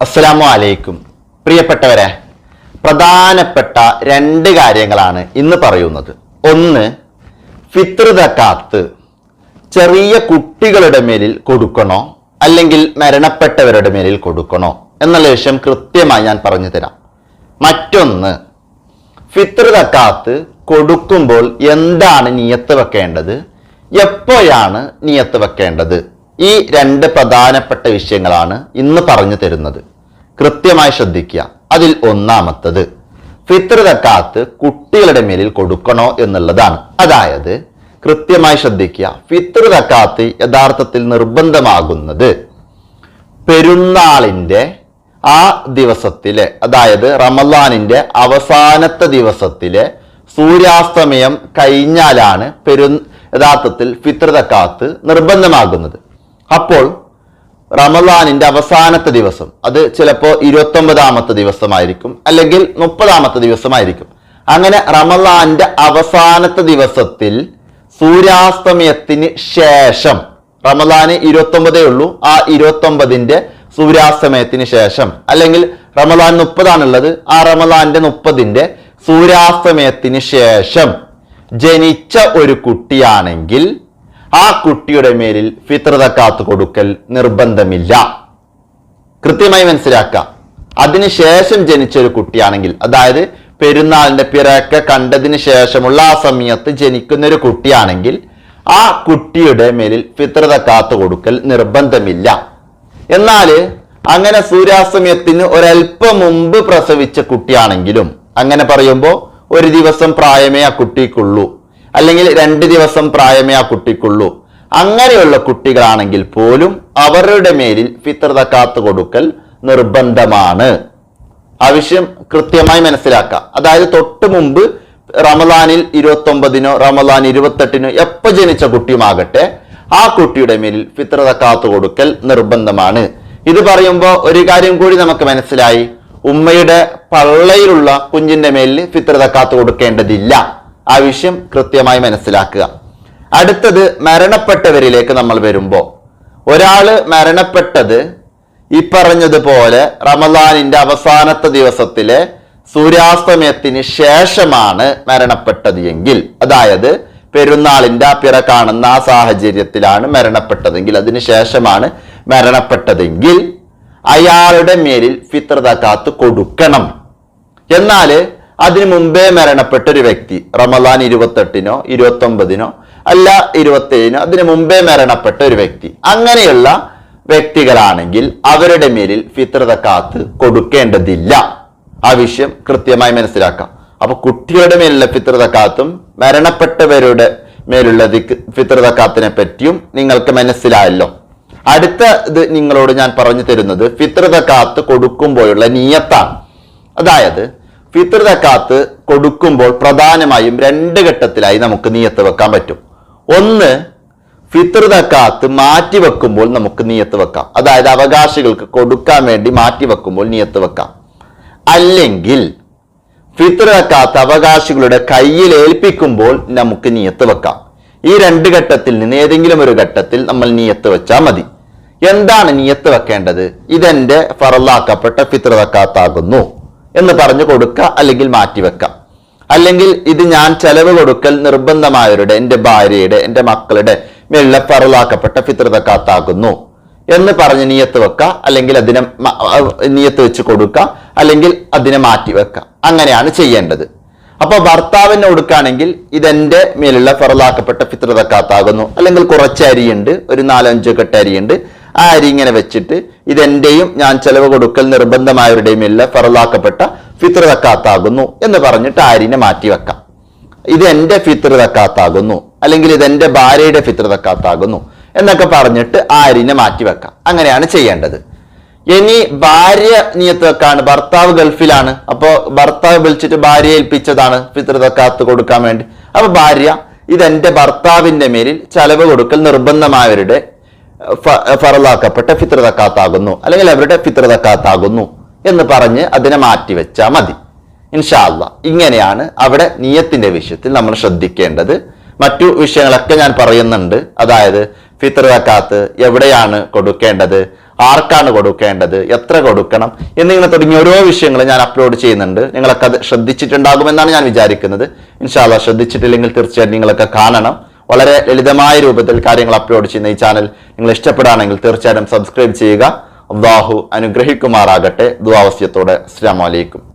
അസ്സലാമു അലൈക്കും. പ്രിയപ്പെട്ടവരെ പ്രധാനപ്പെട്ട രണ്ട് കാര്യങ്ങളാണ് ഇന്ന് പറയുന്നത്. ഒന്ന് ഫിത്രുതക്കാത്ത് ചെറിയ കുട്ടികളുടെ മേലിൽ കൊടുക്കണോ? അല്ലെങ്കിൽ മരണപ്പെട്ടവരുടെ മേലിൽ കൊടുക്കണോ? എന്നുള്ള വിഷയം കൃത്യമായി ഞാൻ പറഞ്ഞു തരാം. മറ്റൊന്ന് ഫിത്രുതക്കാത്ത് കൊടുക്കുമ്പോൾ എന്താണ് നിയത്ത് വെക്കേണ്ടത്? എപ്പോഴാണ് നിയത്ത് വെക്കേണ്ടത്? ഈ രണ്ട് പ്രധാനപ്പെട്ട വിഷയങ്ങളാണ് ഇന്ന് പറഞ്ഞു തരുന്നത്. കൃത്യമായി ശ്രദ്ധിക്കുക. അതിൽ ഒന്നാമത്തത് ഫിത്ർ തക്കാത്ത് കുട്ടികളുടെ മേലിൽ കൊടുക്കണോ എന്നുള്ളതാണ്. അതായത് കൃത്യമായി ശ്രദ്ധിക്കുക. ഫിത്ർ തക്കാത്ത് യഥാർത്ഥത്തിൽ നിർബന്ധമാകുന്നത് പെരുന്നാളിന്റെ ആ ദിവസത്തിലെ അതായത് റമദാനിന്റെ അവസാനത്തെ ദിവസത്തിലെ സൂര്യാസ്തമയം കഴിഞ്ഞാലാണ് പെരു യഥാർത്ഥത്തിൽ ഫിത്ർ തക്കാത്ത് നിർബന്ധമാകുന്നത്. അപ്പോൾ റമദാനിന്റെ അവസാനത്തെ ദിവസം അത് ചിലപ്പോൾ ഇരുപത്തൊമ്പതാമത്തെ ദിവസമായിരിക്കും അല്ലെങ്കിൽ മുപ്പതാമത്തെ ദിവസമായിരിക്കും. അങ്ങനെ റമലാന്റെ അവസാനത്തെ ദിവസത്തിൽ സൂര്യാസ്തമയത്തിന് ശേഷം റമദാന് ഇരുപത്തൊമ്പതേ ഉള്ളൂ ആ ഇരുപത്തൊമ്പതിന്റെ സൂര്യാസ്തമയത്തിന് ശേഷം അല്ലെങ്കിൽ റമദാൻ മുപ്പതാണുള്ളത് ആ റമദാന്റെ മുപ്പതിന്റെ സൂര്യാസ്തമയത്തിന് ശേഷം ജനിച്ച ഒരു കുട്ടിയാണെങ്കിൽ ആ കുട്ടിയുടെ മേലിൽ ഫിത്രതക്കാത്ത് കൊടുക്കൽ നിർബന്ധമില്ല. കൃത്യമായി മനസ്സിലാക്കുക. അതിനുശേഷം ജനിച്ച ഒരു കുട്ടിയാണെങ്കിൽ അതായത് പെരുന്നാളിന്റെ പിറക്കെ കണ്ടതിന് ശേഷമുള്ള ആ സമയത്ത് ജനിക്കുന്ന ഒരു കുട്ടിയാണെങ്കിൽ ആ കുട്ടിയുടെ മേലിൽ ഫിത്രത കാത്തു കൊടുക്കൽ നിർബന്ധമില്ല. എന്നാൽ അങ്ങനെ സൂര്യാസ്തമയത്തിന് ഒരല്പം മുമ്പ് പ്രസവിച്ച കുട്ടിയാണെങ്കിലും അങ്ങനെ പറയുമ്പോൾ ഒരു ദിവസം പ്രായമേ ആ കുട്ടിക്കുള്ളൂ. അല്ലെങ്കിൽ രണ്ട് ദിവസം പ്രായമേ ആ കുട്ടിക്കുള്ളൂ. അങ്ങനെയുള്ള കുട്ടികളാണെങ്കിൽ പോലും അവരുടെ മേലിൽ ഫിത്രത കാത്തു കൊടുക്കൽ നിർബന്ധമാണ് ആവശ്യം കൃത്യമായി മനസ്സിലാക്കുക അതായത് തൊട്ട് മുമ്പ് റമദാനിൽ ഇരുപത്തി ഒമ്പതിനോ റമദാൻ ഇരുപത്തെട്ടിനോ എപ്പോ ജനിച്ച കുട്ടിയുമാകട്ടെ ആ കുട്ടിയുടെ മേലിൽ ഫിത്രത കാത്തു കൊടുക്കൽ നിർബന്ധമാണ്. ഇത് പറയുമ്പോൾ ഒരു കാര്യം കൂടി നമുക്ക് മനസ്സിലായി. ഉമ്മയുടെ പള്ളയിലുള്ള കുഞ്ഞിന്റെ മേലിൽ ഫിത്രത കാത്തു കൊടുക്കേണ്ടതില്ല ആ വിഷയം കൃത്യമായി മനസ്സിലാക്കുക. അടുത്തത് മരണപ്പെട്ടവരിലേക്ക് നമ്മൾ വരുമ്പോൾ ഒരാൾ മരണപ്പെട്ടത് ഈ പറഞ്ഞതുപോലെ റമദാനിന്റെ അവസാനത്തെ ദിവസത്തിലെ സൂര്യാസ്തമയത്തിന് ശേഷമാണ് മരണപ്പെട്ടത് എങ്കിൽ അതായത് പെരുന്നാളിന്റെ പിറ കാണുന്ന ആ സാഹചര്യത്തിലാണ് മരണപ്പെട്ടതെങ്കിൽ അതിന് ശേഷമാണ് മരണപ്പെട്ടതെങ്കിൽ അയാളുടെ മേലിൽ ഫിത്ര കാത്ത് കൊടുക്കണം. എന്നാൽ അതിനു മുമ്പേ മരണപ്പെട്ട ഒരു വ്യക്തി റമദാൻ ഇരുപത്തെട്ടിനോ ഇരുപത്തി ഒമ്പതിനോ അല്ല ഇരുപത്തേഴിനോ അതിനു മുമ്പേ മരണപ്പെട്ട ഒരു വ്യക്തി. അങ്ങനെയുള്ള വ്യക്തികളാണെങ്കിൽ അവരുടെ മേലിൽ ഫിത്രത കാത്ത് കൊടുക്കേണ്ടതില്ല. ആ വിഷയം കൃത്യമായി മനസ്സിലാക്കാം. അപ്പൊ കുട്ടികളുടെ മേലുള്ള ഫിത്രത കാത്തും മരണപ്പെട്ടവരുടെ മേലുള്ള ഫിത്രത കാത്തിനെ പറ്റിയും നിങ്ങൾക്ക് മനസ്സിലായല്ലോ. അടുത്ത ഇത് നിങ്ങളോട് ഞാൻ പറഞ്ഞു തരുന്നത് ഫിത്രത കാത്ത് കൊടുക്കുമ്പോഴുള്ള നിയത്താണ്. അതായത് ഫിത്ർ തക്കാത്ത് കൊടുക്കുമ്പോൾ പ്രധാനമായും രണ്ട് ഘട്ടത്തിലായി നമുക്ക് നീയത്ത് വെക്കാൻ പറ്റും. ഒന്ന് ഫിത്ർ തക്കാത്ത് മാറ്റി വെക്കുമ്പോൾ നമുക്ക് നീയത്ത് വെക്കാം. അതായത് അവകാശികൾക്ക് കൊടുക്കാൻ വേണ്ടി മാറ്റി വെക്കുമ്പോൾ നീയത്ത് വെക്കാം. അല്ലെങ്കിൽ ഫിത്ർ തക്കാത്ത് അവകാശികളുടെ കയ്യിൽ ഏൽപ്പിക്കുമ്പോൾ നമുക്ക് നീയത്ത് വെക്കാം. ഈ രണ്ട് ഘട്ടത്തിൽ നിന്ന് ഏതെങ്കിലും ഒരു ഘട്ടത്തിൽ നമ്മൾ നീയത്ത് വെച്ചാൽ മതി. എന്താണ് നീയത്ത് വെക്കേണ്ടത്? ഇതെന്റെ ഫറലാക്കപ്പെട്ട ഫിത്ർ തക്കാത്താകുന്നു എന്ന് പറഞ്ഞു കൊടുക്കുക അല്ലെങ്കിൽ മാറ്റിവെക്കാം അല്ലെങ്കിൽ ഇത് ഞാൻ ചെലവ് കൊടുക്കൽ നിർബന്ധമായവരുടെ എന്റെ ഭാര്യയുടെ എന്റെ മക്കളുടെ മേലുള്ള ഫിത്രത ഫിത്രതക്കാത്താകുന്നു എന്ന് പറഞ്ഞ് നീയത്ത് വെക്കുക അല്ലെങ്കിൽ അതിനെ നീയത്ത് വെച്ച് കൊടുക്കുക അല്ലെങ്കിൽ അതിനെ മാറ്റി വെക്കുക അങ്ങനെയാണ് ചെയ്യേണ്ടത്. അപ്പൊ ഭർത്താവിന് കൊടുക്കുകയാണെങ്കിൽ ഇതെന്റെ മേലുള്ള ഫറലാക്കപ്പെട്ട ഫിത്രതക്കാത്താകുന്നു അല്ലെങ്കിൽ കുറച്ച് അരിയുണ്ട് ഒരു നാലഞ്ചോ കെട്ട് അരിയുണ്ട് ആ അരി ഇങ്ങനെ വെച്ചിട്ട് ഇതെന്റെയും ഞാൻ ചെലവ് കൊടുക്കൽ നിർബന്ധമായവരുടെയും ഇല്ല ഫറലാക്കപ്പെട്ട ഫിത്രതക്കാത്താകുന്നു എന്ന് പറഞ്ഞിട്ട് ആ അരിനെ മാറ്റി വെക്കാം. ഇത് എന്റെ ഫിത്ർ തക്കാത്താകുന്നു അല്ലെങ്കിൽ ഇത് എന്റെ ഭാര്യയുടെ ഫിത്ർ തക്കാത്താകുന്നു എന്നൊക്കെ പറഞ്ഞിട്ട് ആ അരിനെ മാറ്റി വെക്കാം. അങ്ങനെയാണ് ചെയ്യേണ്ടത്. ഇനി ഭാര്യ നിയത്ത് വെക്കാണ്. ഭർത്താവ് ഗൾഫിലാണ്. അപ്പോ ഭർത്താവ് വിളിച്ചിട്ട് ഭാര്യ ഏൽപ്പിച്ചതാണ് ഫിത്ർ തക്കാത്ത് കൊടുക്കാൻ വേണ്ടി. അപ്പൊ ഭാര്യ ഇത് എന്റെ ഭർത്താവിന്റെ മേലിൽ ചെലവ് കൊടുക്കൽ നിർബന്ധമായവരുടെ ഫറലാക്കപ്പെട്ട ഫിത്രതക്കാത്താകുന്നു അല്ലെങ്കിൽ അവരുടെ ഫിത്രതക്കാത്താകുന്നു എന്ന് പറഞ്ഞ് അതിനെ മാറ്റിവെച്ചാൽ മതി. ഇൻഷാല്ല ഇങ്ങനെയാണ് അവിടെ നിയത്തിന്റെ വിഷയത്തിൽ നമ്മൾ ശ്രദ്ധിക്കേണ്ടത്. മറ്റു വിഷയങ്ങളൊക്കെ ഞാൻ പറയുന്നുണ്ട്. അതായത് ഫിത്രതക്കാത്ത് എവിടെയാണ് കൊടുക്കേണ്ടത്? ആർക്കാണ് കൊടുക്കേണ്ടത്? എത്ര കൊടുക്കണം? എന്നിങ്ങനെ തുടങ്ങിയ ഓരോ വിഷയങ്ങൾ ഞാൻ അപ്ലോഡ് ചെയ്യുന്നുണ്ട്. നിങ്ങളൊക്കെ അത് ശ്രദ്ധിച്ചിട്ടുണ്ടാകുമെന്നാണ് ഞാൻ വിചാരിക്കുന്നത്. ഇൻഷാല്ല ശ്രദ്ധിച്ചിട്ടില്ലെങ്കിൽ തീർച്ചയായിട്ടും നിങ്ങളൊക്കെ കാണണം. വളരെ ലളിതമായ രൂപത്തിൽ കാര്യങ്ങൾ അപ്ലോഡ് ചെയ്യുന്ന ഈ ചാനൽ നിങ്ങൾ ഇഷ്ടപ്പെടുകയാണെങ്കിൽ തീർച്ചയായിട്ടും സബ്സ്ക്രൈബ് ചെയ്യുക. അള്ളാഹു അനുഗ്രഹിക്കുമാറാകട്ടെ. ദുവാവസ്യത്തോടെ അസ്സാം വലൈക്കും